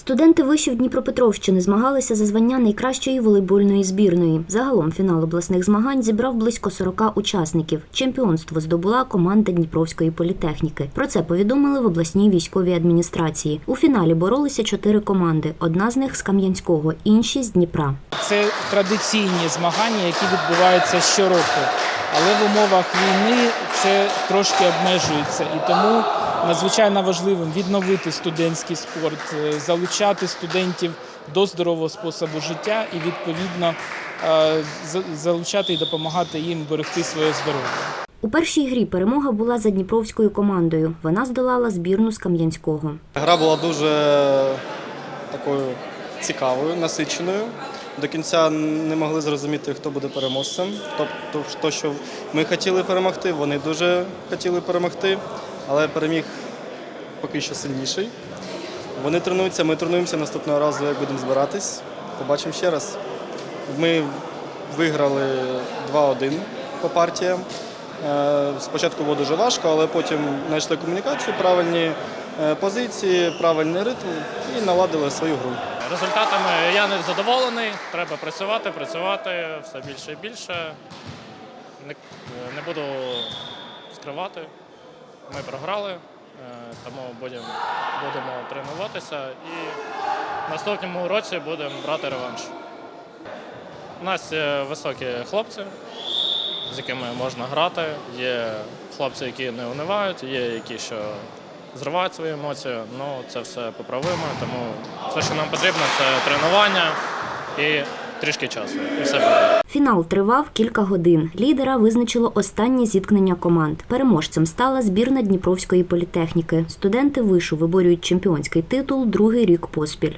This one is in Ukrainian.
Студенти вишів Дніпропетровщини змагалися за звання найкращої волейбольної збірної. Загалом фінал обласних змагань зібрав близько 40 учасників. Чемпіонство здобула команда Дніпровської політехніки. Про це повідомили в обласній військовій адміністрації. У фіналі боролися чотири команди. Одна з них з Кам'янського, інші з Дніпра. Це традиційні змагання, які відбуваються щороку. Але в умовах війни це трошки обмежується. І тому надзвичайно важливим відновити студентський спорт, е, залучати студентів до здорового способу життя і відповідно е, залучати і допомагати їм берегти своє здоров'я. У першій грі перемога була за Дніпровською командою. Вона здолала збірну з Кам'янського. Гра була дуже такою цікавою, насиченою. До кінця не могли зрозуміти, хто буде переможцем. Тобто, то, що ми хотіли перемогти, вони дуже хотіли перемогти, але переміг поки що сильніший. Вони тренуються, ми тренуємося наступного разу, як будемо збиратись. Побачимо ще раз. Ми виграли 2-1 по партіям. Е, Спочатку було дуже важко, але потім знайшли комунікацію, правильні е, позиції, правильний ритм і наладили свою гру. Результатами я не задоволений. Треба працювати, працювати все більше і більше. Не, не буду скривати. Ми програли, е, тому будемо, будемо тренуватися і в наступному році будемо брати реванш. У нас є високі хлопці, з якими можна грати. Є хлопці, які не унивають, є які, що зривають свої емоції. Ну, це все поправимо. Тому все, що нам потрібно, це тренування і трішки часу. І все буде. Фінал тривав кілька годин. Лідера визначило останнє зіткнення команд. Переможцем стала збірна Дніпровської політехніки. Студенти вишу виборюють чемпіонський титул другий рік поспіль.